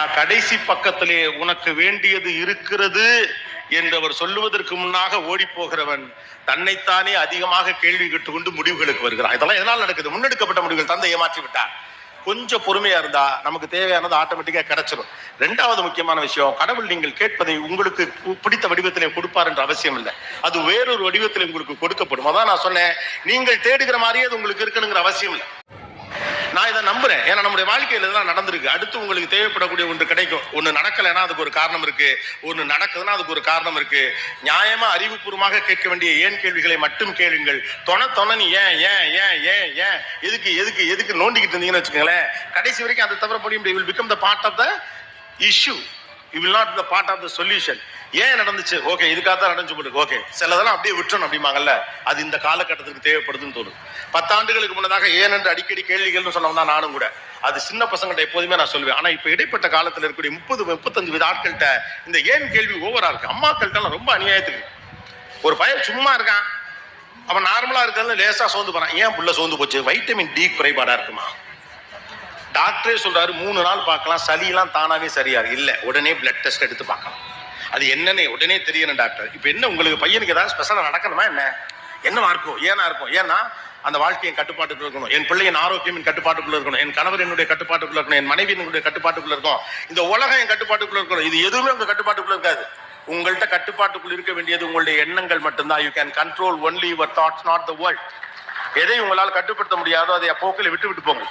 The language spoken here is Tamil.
ஆனா கடைசி பக்கத்திலே உனக்கு வேண்டியது இருக்கிறது என்றவர் சொல்லுவதற்கு முன்னாக ஓடி போகிறவன் தன்னைத்தானே அதிகமாக கேள்வி கேட்டுக்கொண்டு முடிவுகளுக்கு வருகிறான். இதெல்லாம் எதனால் நடக்குது? முன்னெடுக்கப்பட்ட முடிவுகள் தந்தை ஏமாற்றி விட்டார். கொஞ்சம் பொறுமையா இருந்தா நமக்கு தேவையானது ஆட்டோமேட்டிக்கா கிடைச்சிடும் ரெண்டாவது முக்கியமான விஷயம் கடவுள் நீங்கள் கேட்பதை உங்களுக்கு பிடித்த வடிவத்திலே கொடுப்பார் என்ற அவசியம் இல்லை. அது வேறொரு வடிவத்தில் உங்களுக்கு கொடுக்கப்படும். அதான் நான் சொன்னேன் நீங்கள் தேடுகிற மாதிரியே அது உங்களுக்கு இருக்கணுங்கிற அவசியம் இல்லை. நான் இதை நம்புறேன். ஏன்னா நம்முடைய வாழ்க்கையில இதெல்லாம் நடந்திருக்கு. அடுத்து உங்களுக்கு தேவைப்படக்கூடிய ஒன்று கிடைக்கும். ஒன்று நடக்கலைன்னா அதுக்கு ஒரு காரணம் இருக்கு. ஒன்று நடக்குதுன்னா அதுக்கு ஒரு காரணம் இருக்கு. நியாயமா அறிவுபூர்வமாக கேட்க வேண்டிய ஏன் கேள்விகளை மட்டும் கேளுங்கள். தொண தொணனி ஏன் ஏன் ஏன் ஏன் ஏன்? எதுக்கு எதுக்கு எதுக்கு நோண்டிக்கிட்டு இருந்தீங்கன்னு வச்சுக்கோங்களேன். கடைசி வரைக்கும் அதை தவிர முடியும். Will become the part of the issue you will not the part of the solution ஏன் நடந்துச்சு? ஓகே இதுக்காக தான் நடந்துச்சு போட்டு ஓகே சிலதெல்லாம் அப்படியே விட்டுறணும் அப்படிம்பாங்கல்ல. அது இந்த காலகட்டத்துக்கு தேவைப்படுதுன்னு தோணும் பத்தாண்டுகளுக்கு முன்னதாக ஏன் என்று அடிக்கடி கேள்விகள்னு சொன்னவன் தான் நானும் கூட. அது சின்ன பசங்கள்ட்ட எப்போதுமே நான் சொல்லுவேன். ஆனால் இப்போ இடைப்பட்ட காலத்தில் இருக்கக்கூடிய முப்பது முப்பத்தஞ்சு வித ஆட்கள்கிட்ட இந்த ஏன் கேள்வி ஓவரா இருக்கு? அம்மாக்கள்கிட்ட ரொம்ப அநியாயத்துக்கு. ஒரு பையன் சும்மா இருக்கான். அவன் நார்மலாக இருக்கிறது லேசாக சோர்ந்து போகிறான் ஏன் புள்ள சோர்ந்து போச்சு? வைட்டமின் டி குறைபாடாக இருக்குமா? டாக்டரே சொல்கிறாரு மூணு நாள் பார்க்கலாம். சளியெல்லாம் தானாகவே சரியாரு இல்லை உடனே பிளட் டெஸ்ட் எடுத்து பார்க்கலாம். அது என்னன்னு உடனே தெரியணும் டாக்டர். இப்போ என்ன உங்களுக்கு பையனுக்கு ஏதாவது ஸ்பெஷலாக நடக்கணுமா என்ன? என்னவா இருக்கும்? ஏனா இருக்கும். ஏன்னா அந்த வாழ்க்கையின் கட்டுப்பாட்டுக்குள்ள இருக்கணும். என் பிள்ளையின் ஆரோக்கியம் என் கட்டுப்பாட்டுக்குள்ள இருக்கணும். என் கணவர் என்னுடைய கட்டுப்பாட்டுக்குள்ள இருக்கணும். என் மனைவி என்னுடைய கட்டுப்பாட்டுக்குள்ள இருக்கும் இந்த உலகம் என் கட்டுப்பாட்டுக்குள்ள இருக்கணும். இது எதுவுமே உங்க கட்டுப்பாட்டுக்குள்ள இருக்காது. உங்கள்கிட்ட கட்டுப்பாட்டுக்குள்ள இருக்க வேண்டியது உங்களுடைய எண்ணங்கள் மட்டும்தான். You can control only your thoughts not the world எதை உங்களால் கட்டுப்படுத்த முடியாதோ அதை போக்கில் விட்டு விட்டு போங்க.